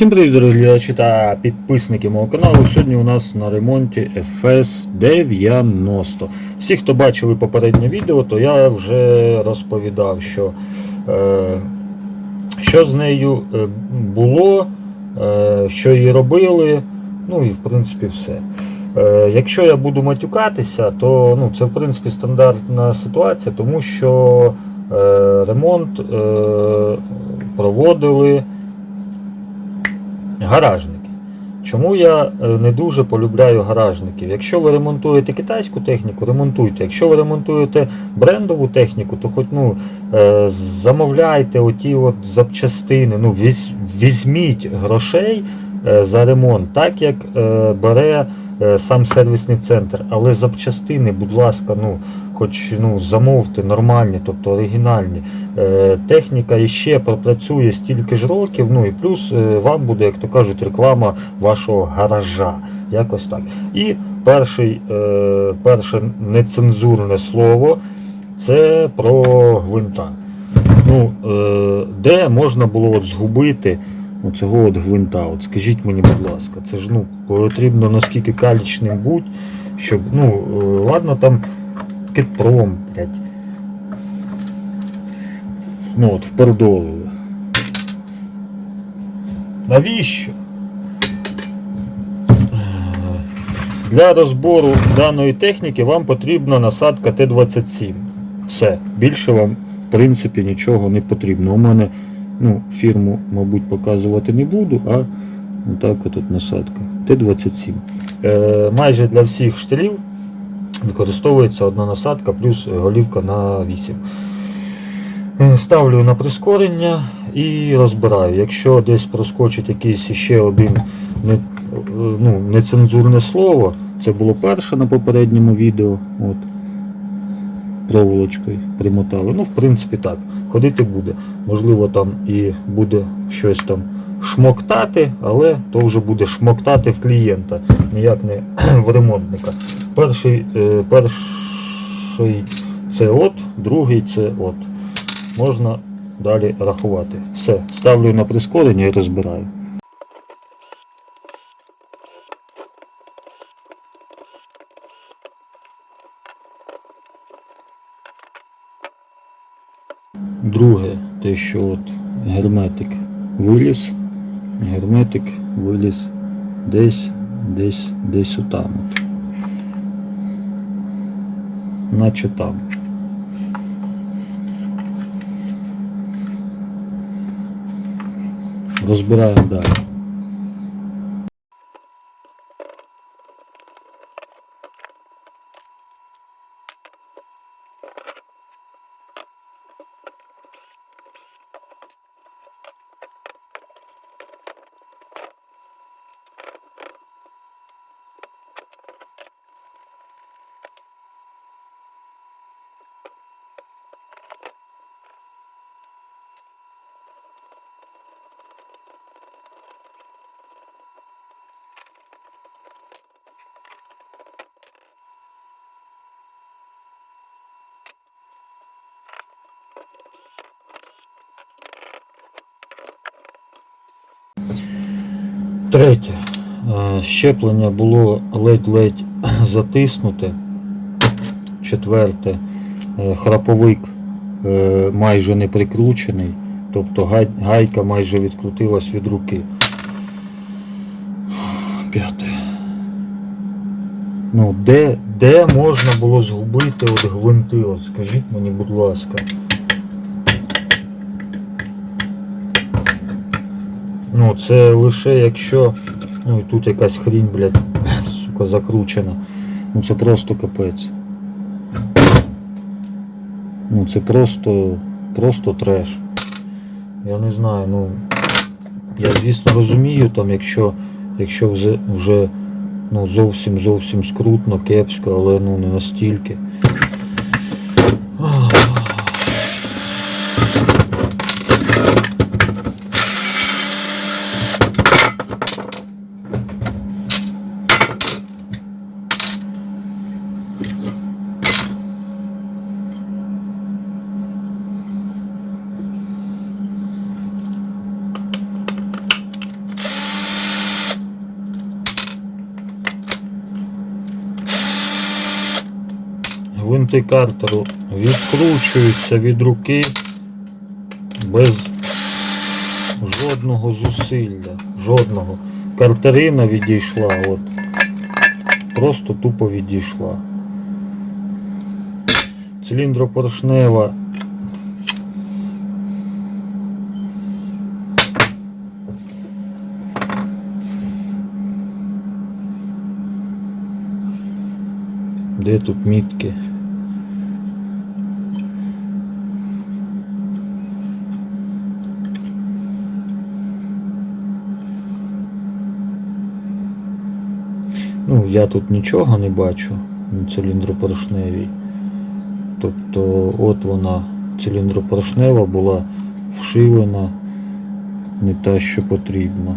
Всім привіт, дорогі глядачі та підписники мого каналу. Сьогодні у нас на ремонті FS 90. Всі, хто бачили попереднє відео, то я вже розповідав, що, е, що з нею е, було, е, що її робили, ну і в принципі все. Якщо я буду матюкатися, то ну, це в принципі стандартна ситуація, тому що ремонт проводили гаражники. Чому я е, не дуже полюбляю гаражників? Якщо ви ремонтуєте китайську техніку, ремонтуйте. Якщо ви ремонтуєте брендову техніку, то хоч ну, е, замовляйте оті от запчастини, ну, візьміть грошей е, за ремонт, так як бере сам сервісний центр. Але запчастини, будь ласка, ну, хоч ну, замовте нормальні, тобто оригінальні. Е, Техніка іще пропрацює стільки ж років, ну і плюс е, вам буде, як то кажуть, реклама вашого гаража. Якось так. І перший, е, перше нецензурне слово це про гвинта. Ну, де можна було от згубити оцього от гвинта? От скажіть мені, будь ласка, це ж ну, потрібно наскільки калічним бути, щоб, ну, ладно, там китпром, блядь. Ну от впердолили. Навіщо? Для розбору даної техніки вам потрібна насадка Т-27. Все. Більше вам, в принципі, нічого не потрібно. У мене ну, фірму, мабуть, показувати не буду, а отак от насадка. Т-27. Е, майже для всіх штилів використовується одна насадка плюс голівка на 8. Е, Ставлю на прискорення і розбираю. Якщо десь проскочить якийсь ще один не, ну, нецензурне слово, це було перше на попередньому відео. От, проволочкою примотали. Ну, в принципі, так. Ходити буде. Можливо, там і буде щось там шмоктати, але то вже буде шмоктати в клієнта, ніяк не в ремонтника. Перший, е, перший це от, другий це от можна далі рахувати. Все, ставлю на прискорення і розбираю. Друге, те, що от герметик виліз, герметик виліз десь, десь, десь отам. там. Наче там. Розбираємо далі. Третє. Е, Щеплення було ледь-ледь затиснуте. Четверте. е, Храповик е, майже не прикручений. Тобто гайка майже відкрутилась від руки. П'яте. Ну, де, де можна було згубити от гвинти? От скажіть мені, будь ласка. Ну, це лише якщо. Ну і тут якась хрінь, блядь, сука, закручена. Ну це просто капець. Ну це просто. просто треш. Я не знаю, ну. Я звісно розумію, там, якщо, якщо вже, вже ну, зовсім зовсім скрутно, кепсько, але ну не настільки. елементи картеру відкручуються від руки без жодного зусилля. Жодного. Картерина відійшла. От. Просто тупо відійшла. Циліндропоршнева. Де тут мітки? Ну, я тут нічого не бачу на циліндропоршневій. Тобто от вона циліндропоршнева була вшивана не та, що потрібно.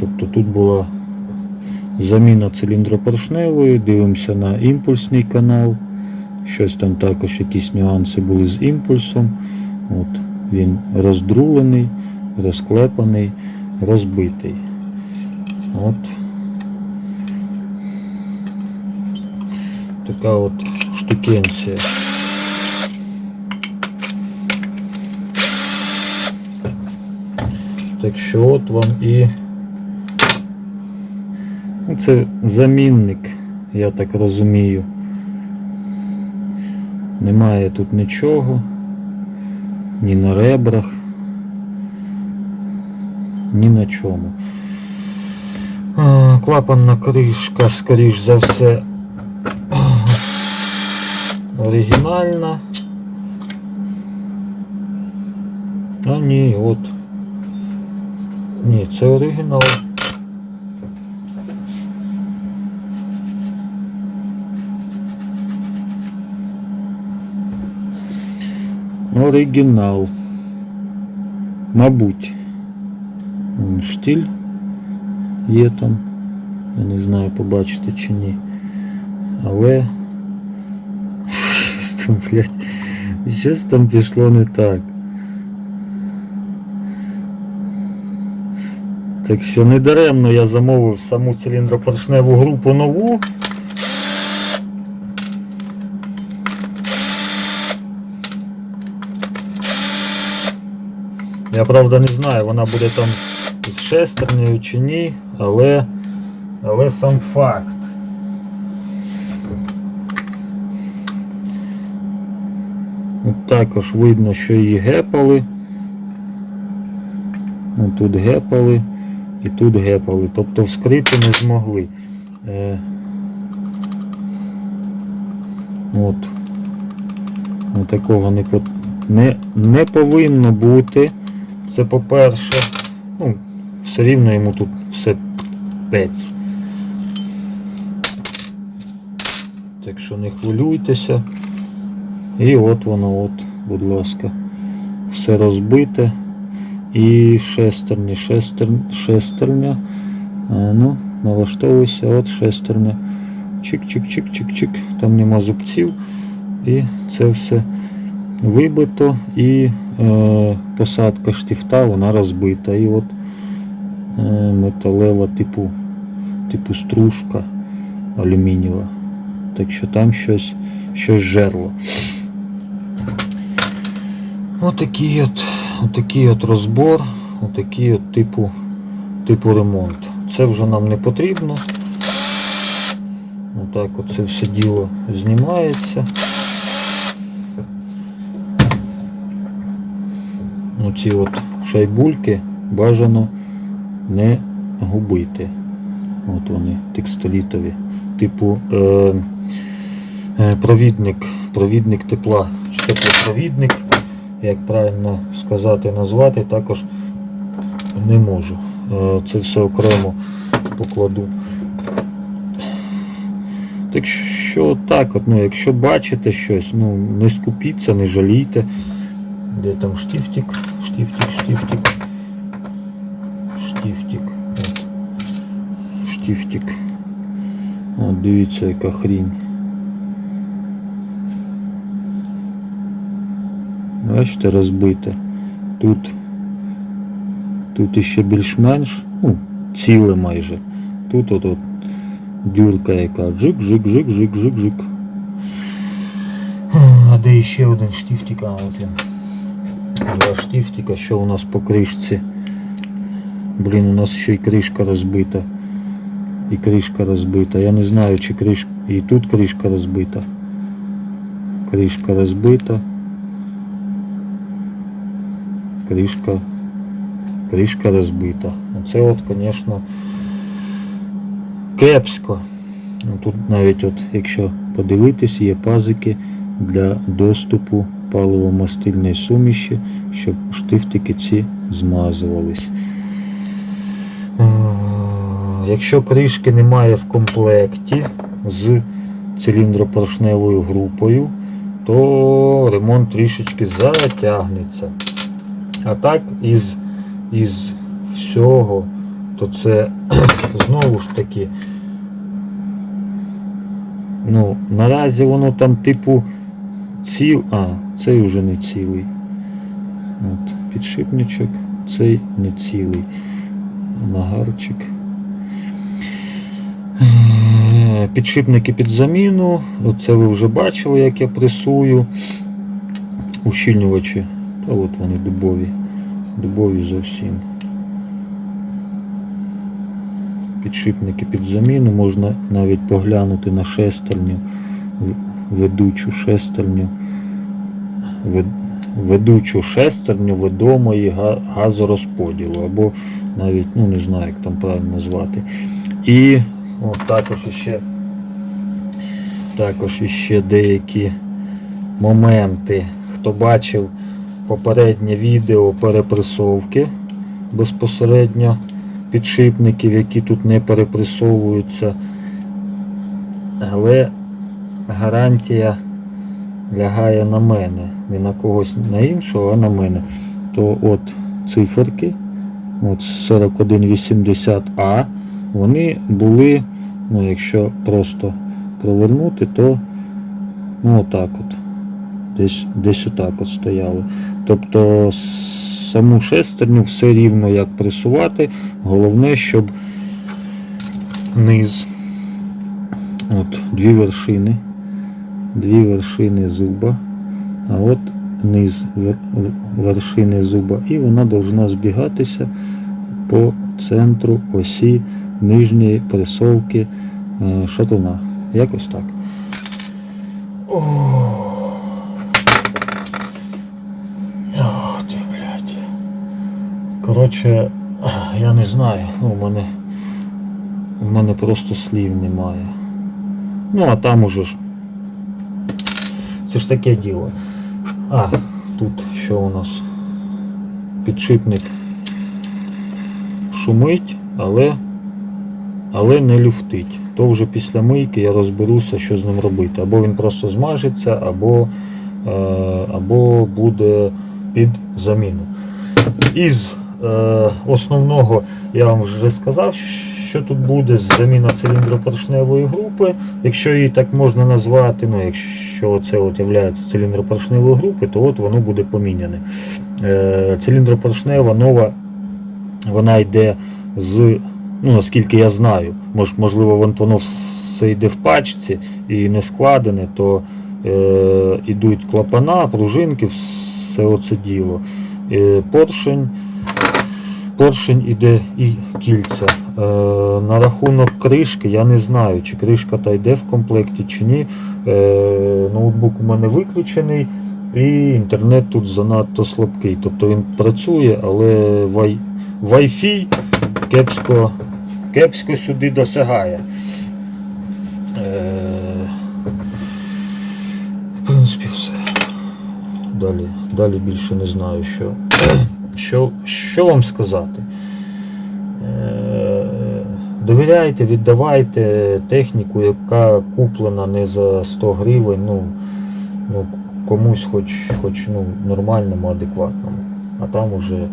Тобто тут була заміна циліндропоршневої, дивимося на імпульсний канал. Щось там також якісь нюанси були з імпульсом. От, він роздрулений, розклепаний, розбитий. От. Така от штукенція. Так що от вам і це замінник, я так розумію. Немає тут нічого, ні на ребрах, ні на чому. Клапанна кришка, скоріш за все, оригінальна. А ні, от. Ні, це оригінал. Оригінал. Мабуть. Вон Штіль є там. Я не знаю, побачите чи ні. Але. Там, блядь, щось там пішло не так. Так що недаремно я замовив саму циліндропоршневу групу нову. Я правда не знаю, вона буде там з шестернею чи ні, але, але сам факт. Також видно, що її гепали. Тут гепали і тут гепали. Тобто вскрити не змогли. Е, от. От такого не, не, не повинно бути. Це по-перше, ну, все рівно йому тут все пець. Так що не хвилюйтеся. І от воно, от, будь ласка, все розбите. І шестерні, шестер, шестерня. А, ну, налаштовуйся, от шестерня. Чик-чик-чик-чик-чик. Там нема зубців. І це все вибито і е, посадка штифта вона розбита. І от е, металева типу, типу стружка алюмінієва. Так що там щось, щось жерло. Отакий от, отакий от розбор, отакий от типу, типу ремонт. Це вже нам не потрібно. Отак от це все діло знімається. Оці от шайбульки бажано не губити. От вони, текстолітові. Типу е, е, провідник, провідник тепла, теплопровідник, як правильно сказати, назвати, також не можу. Е, це все окремо покладу. Так що так, от, ну, якщо бачите щось, ну, не скупіться, не жалійте. Де там штифтик, штифтик, штифтик. Штифтик. От. Штифтик. От дивіться, яка хрінь. Бачите, розбите. Тут, тут іще більш-менш, ну, ціле майже. Тут от, от дюрка яка. Жик, жик, жик, жик, жик, жик. А де ще один штифтик? А, от він. Два штифтика, що у нас по кришці? Блін, у нас ще й кришка розбита. І кришка розбита. Я не знаю, чи кришка. І тут кришка розбита. Кришка розбита. Кришка. Кришка розбита. Оце от, звісно, кепсько. Ну, Тут навіть от, якщо подивитись, є пазики для доступу паливо-мастильної суміші, щоб штифтики ці змазувались. Е, Якщо кришки немає в комплекті з циліндропоршневою групою, то ремонт трішечки затягнеться. А так із, із всього, то це знову ж таки. Ну, наразі воно там типу ціл. А, цей вже не цілий. От, підшипничок, цей не цілий. Нагарчик. Е, Підшипники під заміну. Оце ви вже бачили, як я пресую. Ущільнювачі. Та от вони дубові. Дубові зовсім. Підшипники під заміну. Можна навіть поглянути на шестерню, ведучу шестерню. Ведучу шестерню ведомої газорозподілу, або навіть, ну не знаю, як там правильно назвати. І от також іще, також іще деякі моменти. Хто бачив попереднє відео перепресовки безпосередньо підшипників, які тут не перепресовуються. Але гарантія лягає на мене, не на когось на іншого, а на мене. То от циферки, от 4180А, вони були, ну якщо просто провернути, то ну отак от. Десь, десь отак от стояли. Тобто саму шестерню все рівно як пресувати. Головне, щоб низ. От, дві вершини. Дві вершини зуба. А от низ вершини зуба. І вона повинна збігатися по центру осі нижньої пресовки е, шатуна. Якось так. Ох ти, блядь. Коротше, я не знаю. Ну, у мене. У мене просто слів немає. Ну, а там уже ж. Це ж таке діло. А, тут що у нас? Підшипник шумить, але, але не люфтить. То вже після мийки я розберуся, що з ним робити. Або він просто змажеться, або, е, або буде під заміну. Із основного я вам вже сказав, що тут буде заміна циліндропоршневої групи. Якщо її так можна назвати, ну якщо це от є циліндропоршневою групи, то от воно буде поміняне. Е, циліндропоршнева нова, вона йде з, ну наскільки я знаю, мож, можливо, вон- воно все йде в пачці і не складене, то е, ідуть клапана, пружинки, все оце діло. Е, поршень. Поршень іде і кільця. Е, на рахунок кришки я не знаю, чи кришка та йде в комплекті, чи ні. Е, ноутбук у мене виключений і інтернет тут занадто слабкий. Тобто він працює, але Wi-Fi кепсько, кепсько сюди досягає. Е, в принципі, все. Далі, далі більше не знаю, що. Що, що вам сказати? Е, Довіряйте, віддавайте техніку, яка куплена не за 100 гривень, ну, ну комусь хоч, хоч ну, нормальному, адекватному. А там уже.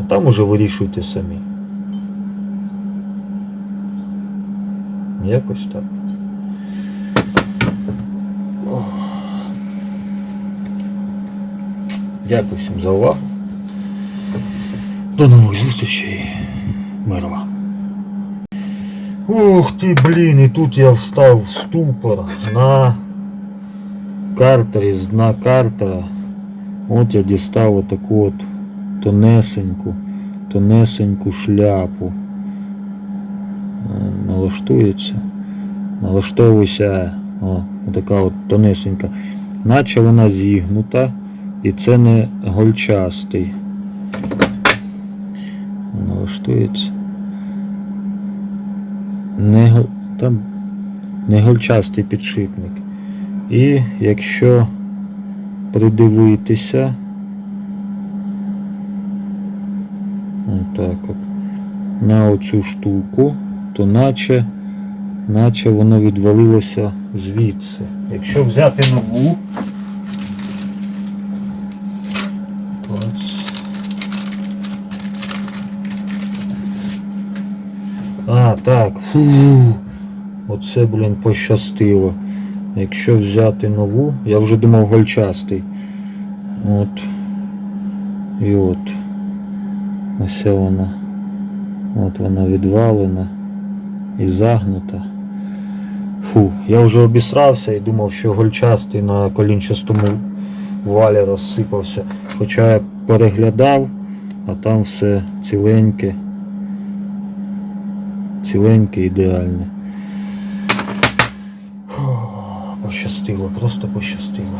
А там уже вирішуйте самі. Якось так. Дякую всім за увагу. До нових зустрічей. Миру вам. Ух ти, блін, і тут я встав в ступор на картері, з дна картера. От я дістав отаку от тонесеньку, тонесеньку шляпу. Налаштується. Налаштовуйся. О, така от тонесенька. Наче вона зігнута, і це не гольчастий. Налаштується. Не, там, не гольчастий підшипник. І якщо придивитися, отак от, на оцю штуку, то наче, наче воно відвалилося звідси. Якщо взяти нову, Клац. А, так. Фу. Оце, блін, пощастило. Якщо взяти нову, я вже думав гольчастий. От. І от. Ось вона. От вона відвалена і загнута. Фу, я вже обісрався і думав, що гольчастий на колінчастому валі розсипався. Хоча я переглядав, а там все ціленьке. Ціленьке, ідеальне. Пощастило, просто пощастило.